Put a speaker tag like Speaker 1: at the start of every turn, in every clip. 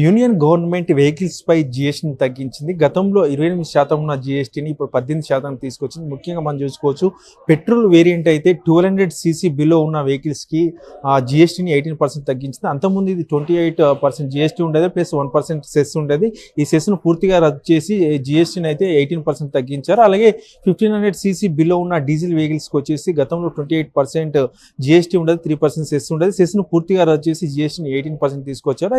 Speaker 1: Union government vehicles పై జిఎస్టీని తగ్గించింది. గతంలో ఇరవై ఎనిమిది శాతం ఉన్న జిఎస్టీని ఇప్పుడు పద్దెనిమిది శాతం తీసుకొచ్చింది. ముఖ్యంగా మనం చూసుకోవచ్చు పెట్రోల్ వేరియంట్ అయితే ట్వెల్వ్ హండ్రెడ్ సీసీ బిలో ఉన్న వెహికల్స్కి ఆ జిఎస్టీని ఎయిటీన్ పర్సెంట్ తగ్గించింది. అంతకుముందు ఇది ట్వంటీ ఎయిట్ పర్సెంట్ జిఎస్టీ ఉండేది ప్లస్ వన్ పర్సెంట్ సెస్ ఉండేది. ఈ సెస్ను పూర్తిగా రద్దు చేసి జిఎస్టీని అయితే ఎయిటీన్ పర్సెంట్ తగ్గించారు. అలాగే ఫిఫ్టీన్ హండ్రెడ్ సీసీ బిలో ఉన్న డీజిల్ వెహికల్స్కి వచ్చేసి గతంలో ట్వంటీ ఎయిట్ పర్సెంట్ జిఎస్టీ ఉండేది త్రీ పర్సెంట్ సెస్ ఉండేది. సెస్ను పూర్తిగా రద్దు చేసి జిఎస్టీని ఎయిటీన్ పర్సెంట్ తీసుకొచ్చారు.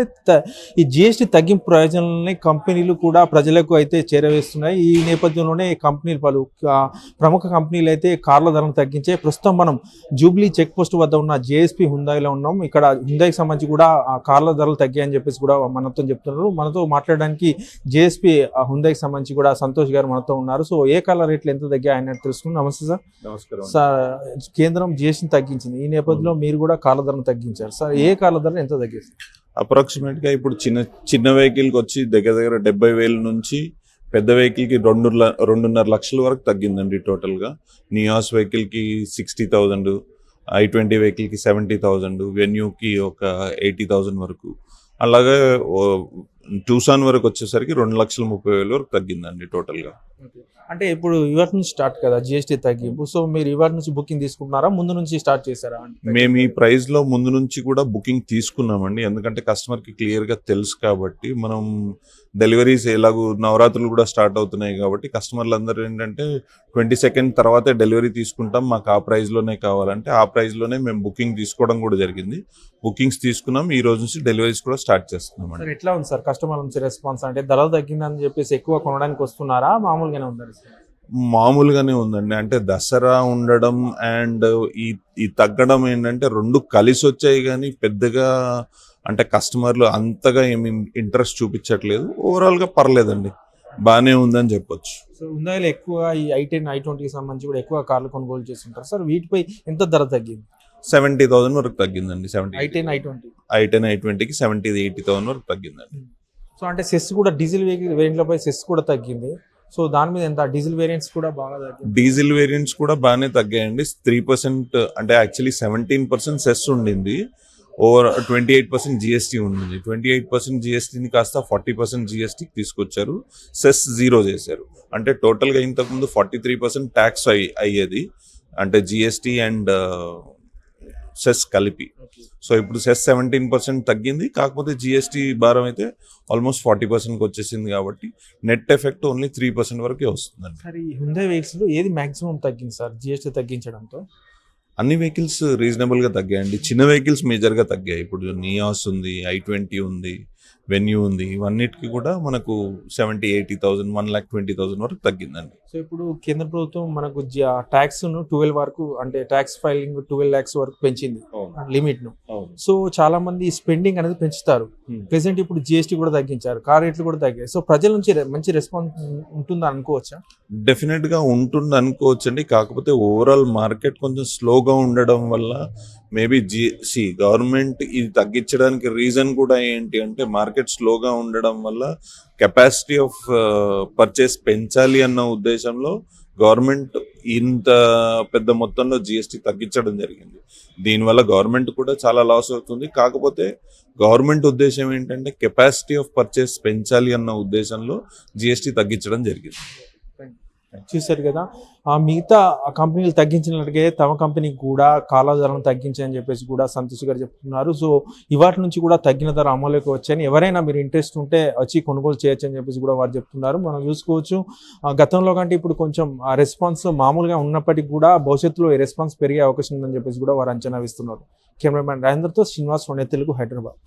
Speaker 1: ఈ జిఎస్టీ తగ్గింపు ప్రయోజనాలని కంపెనీలు కూడా ప్రజలకు అయితే చేరవేస్తున్నాయి. ఈ నేపథ్యంలోనే కంపెనీలు పలు ప్రముఖ కంపెనీలు అయితే కార్ల ధరను తగ్గించాయి ప్రస్తుతం మనం జూబ్లీ చెక్ పోస్ట్ వద్ద ఉన్న జేఎస్పీ హుందాయిలో ఉన్నాం. ఇక్కడ హుందాయికి సంబంధించి కూడా కార్ల ధరలు తగ్గాయని చెప్పేసి కూడా మనతో చెప్తున్నారు. మనతో మాట్లాడడానికి జేఎస్పీ హుందాయికి సంబంధించి కూడా సంతోష్ గారు మనతో ఉన్నారు. సో ఏ కార్ల రేట్లు ఎంత తగ్గాయని తెలుసుకున్నాం నమస్తే సార్.
Speaker 2: నమస్కారం
Speaker 1: సార్ కేంద్రం జిఎస్టీని తగ్గించింది. ఈ నేపథ్యంలో మీరు కూడా కార్ల ధరను తగ్గించారు. సార్ ఏ కార్ల ధర ఎంత తగ్గిస్తారు
Speaker 2: అప్రాక్సిమేట్గా ఇప్పుడు చిన్న చిన్న వెహికల్కి వచ్చి దగ్గర దగ్గర డెబ్బై వేల నుంచి పెద్ద వెహికల్కి రెండు ల- రెండున్నర లక్షల వరకు తగ్గిందండి టోటల్గా నియాస్ వెహికల్కి సిక్స్టీ థౌజండ్ ఐ ట్వంటీ వెహికల్కి సెవెంటీ థౌజండ్ వెన్యూకి ఒక ఎయిటీ థౌజండ్ వరకు. అలాగే టూసాన్ వరకు వచ్చేసరికి రెండు లక్షల ముప్పై వేల వరకు తగ్గిందండి టోటల్గా
Speaker 1: అంటే ఇప్పుడు ఇవాటి నుంచి స్టార్ట్ కదా జిఎస్టీ తగ్గింపు సో మీరు ఇవాటి నుంచి బుకింగ్ తీసుకుంటున్నారా? ముందు నుంచి స్టార్ట్ చేశారా?
Speaker 2: మేము ఈ ప్రైస్లో ముందు నుంచి కూడా బుకింగ్ తీసుకున్నామండి. ఎందుకంటే కస్టమర్కి క్లియర్గా తెలుసు కాబట్టి మనం డెలివరీస్ ఎలాగూ నవరాత్రులు కూడా స్టార్ట్ అవుతున్నాయి కాబట్టి కస్టమర్లు అందరూ ఏంటంటే ట్వంటీ సెకండ్ తర్వాతే డెలివరీ తీసుకుంటాం. మాకు ఆ ప్రైస్లోనే కావాలంటే ఆ ప్రైస్లోనే మేము బుకింగ్ తీసుకోవడం కూడా జరిగింది. బుకింగ్స్ తీసుకున్నాం. ఈ రోజు నుంచి డెలివరీస్ కూడా స్టార్ట్ చేస్తున్నాం
Speaker 1: ఎట్లా ఉంది సార్ కస్టమర్ నుంచి రెస్పాన్స్? అంటే ధరలు తగ్గిందని చెప్పేసి ఎక్కువ కొనడానికి వస్తున్నారా? మామూలుగానే ఉందా
Speaker 2: మామూలుగానే ఉందండి. అంటే దసరా ఉండడం అండ్ ఈ ఈ తగ్గడం ఏంటంటే రెండు కలిసి వచ్చాయి కానీ పెద్దగా అంటే కస్టమర్లు అంతగా ఏమి ఇంట్రెస్ట్ చూపించట్లేదు. ఓవరాల్గా పర్లేదండి. బాగానే ఉందని చెప్పొచ్చు.
Speaker 1: సో ఉందాయిలో ఎక్కువ ఈ ఐ టెన్ ఐ ట్వంటీకి సంబంధించి కూడా ఎక్కువ కార్లు కొనుగోలు చేస్తుంటారు. సార్ వీటిపై ఎంత ధర తగ్గింది?
Speaker 2: సెవెంటీ థౌసండ్ వరకు తగ్గిందండి.
Speaker 1: I
Speaker 2: seventy
Speaker 1: ten i twenty.
Speaker 2: I ten i ట్వంటీకి సెవెంటీ ఎయిటీ థౌసండ్ వరకు తగ్గిందండి.
Speaker 1: సో అంటే సెస్ కూడా డీజిల్ వేరియంట్లపై సెస్ కూడా తగ్గింది. సో దాని మీద ఎంత? డీజిల్ వేరియంట్స్ కూడా బాగా తగ్గాయి.
Speaker 2: డీజిల్ వేరియంట్స్ కూడా బాగానే తగ్గాయండి. త్రీ పర్సెంట్ అంటే యాక్చువల్లీ సెవెంటీన్ పర్సెంట్ సెస్ ఉండింది. Over twenty eight percent GST ఉండింది. ట్వంటీ ఎయిట్ పర్సెంట్ జిఎస్టీని కాస్త ఫార్టీ పర్సెంట్ జిఎస్టీకి తీసుకొచ్చారు. సెస్ జీరో చేశారు. అంటే టోటల్గా ఇంతకుముందు ఫార్టీ త్రీ పర్సెంట్ ట్యాక్స్ అయ్యేది. అంటే జిఎస్టీ అండ్ సెస్ కలిపి. సో ఇప్పుడు సెస్ సెవెంటీన్ పర్సెంట్ తగ్గింది. కాకపోతే జిఎస్టీ భారం అయితే ఆల్మోస్ట్ ఫార్టీ పర్సెంట్కి వచ్చేసింది కాబట్టి net effect only three percent వరకే వస్తుందండి.
Speaker 1: సార్ ఈ వెహికల్స్లో ఏది మాక్సిమం తగ్గింది సార్? జిఎస్టీ తగ్గించడంతో?
Speaker 2: అన్ని వెహికల్స్ రీజనబుల్గా తగ్గాయండి. చిన్న వెహికల్స్ మేజర్గా తగ్గాయి. ఇప్పుడు నియాస్ ఉంది ఐ ట్వంటీ ఉంది. వెన్యూ ఉంది. ఇవన్నిటికి కూడా మనకు seventy eighty thousand one lakh twenty thousand వరకు తగ్గిందండి.
Speaker 1: సో ఇప్పుడు కేంద్ర ప్రభుత్వం మనకు ట్యాక్స్ను ట్వెల్వ్ వరకు అంటే ట్యాక్స్ ఫైలింగ్ ట్వెల్వ్ లాక్స్ వరకు పెంచింది. లిమిట్ను సో చాలా మంది స్పెండింగ్ అనేది పెంచుతారు. ప్రెసెంట్ ఇప్పుడు జిఎస్టీ కూడా తగ్గించారు కార్ రేట్లు కూడా తగ్గాయి. సో ప్రజల నుంచి మంచి రెస్పాన్స్ ఉంటుందా అనుకోవచ్చా?
Speaker 2: డెఫినెట్గా ఉంటుంది అనుకోవచ్చండి కాకపోతే ఓవరాల్ మార్కెట్ కొంచెం స్లోగా ఉండడం వల్ల మేబీ జిసి గవర్నమెంట్ ఇది తగ్గించడానికి రీజన్ కూడా ఏంటి అంటే మార్కెట్ స్లోగా ఉండడం వల్ల కెపాసిటీ ఆఫ్ పర్చేస్ పెంచాలి అన్న ఉద్దేశంలో గవర్నమెంట్ ఇంత పెద్ద మొత్తంలో జిఎస్టీ తగ్గించడం జరిగింది. దీనివల్ల గవర్నమెంట్ కూడా చాలా లాస్ అవుతుంది. కాకపోతే గవర్నమెంట్ ఉద్దేశం ఏంటంటే కెపాసిటీ ఆఫ్ పర్చేస్ పెంచాలి అన్న ఉద్దేశంలో జిఎస్టీ తగ్గించడం జరిగింది.
Speaker 1: చూశారు కదా. ఆ మిగతా కంపెనీలు తగ్గించినట్టుగా తమ కంపెనీకి కూడా కాలాధారణ తగ్గించని చెప్పేసి కూడా సంతోష్ గారు చెప్తున్నారు. సో ఇవాటి నుంచి కూడా తగ్గిన ధర అమలులోకి వచ్చాయని ఎవరైనా మీరు ఇంట్రెస్ట్ ఉంటే వచ్చి కొనుగోలు చేయొచ్చు అని చెప్పేసి కూడా వారు చెప్తున్నారు. మనం చూసుకోవచ్చు. ఆ గతంలో కంటే ఇప్పుడు కొంచెం ఆ రెస్పాన్స్ మామూలుగా ఉన్నప్పటికీ కూడా భవిష్యత్తులో ఈ రెస్పాన్స్ పెరిగే అవకాశం ఉందని చెప్పేసి కూడా వారు అంచనా వేస్తున్నారు. కెమెరామ్యాన్ రాజేంద్రతో శ్రీనివాస్ వనే తెలుగు హైదరాబాద్.